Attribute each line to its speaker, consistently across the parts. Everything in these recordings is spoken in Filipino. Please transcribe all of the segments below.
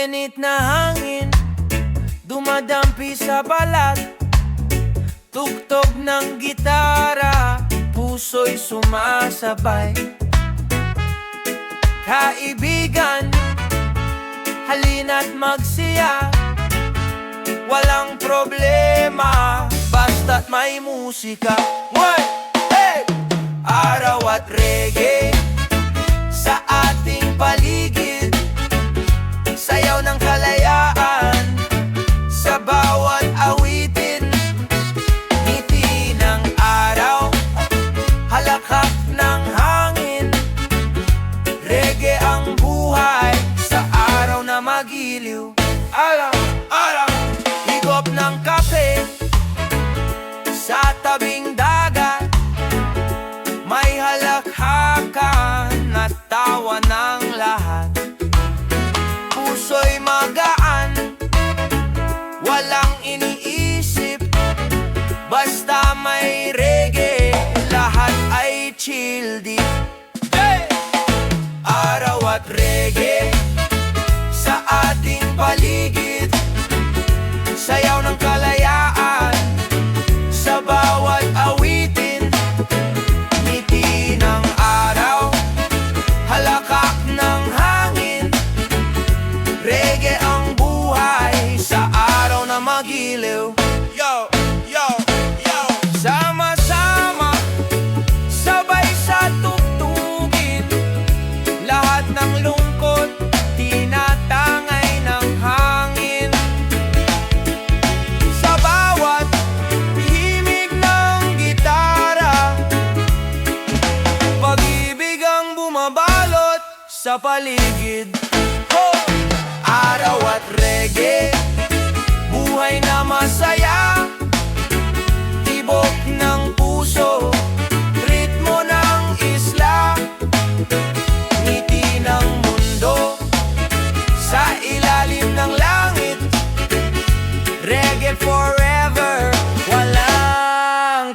Speaker 1: Init na hangin Dumadampi sa balat. Tuktok ng gitara Puso'y sumasabay. Kaibigan Halina't magsiya. Walang problema Basta't may musika. One, hey! Araw at rin magiliw Araw, araw Higop ng kape. Sa tabing dagat May halakhakan At tawa ng lahat. Puso'y magaan Walang iniisip. Basta may reggae Lahat ay chill deep! Araw at reggae magiliw Yo, yo, yo. Sama-sama Sabay sa tugtugin. Lahat ng lungkot Tinatangay ng hangin. Sa bawat himig ng gitara Pag-ibig ang bumabalot sa paligid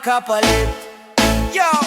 Speaker 1: couple it. Yo!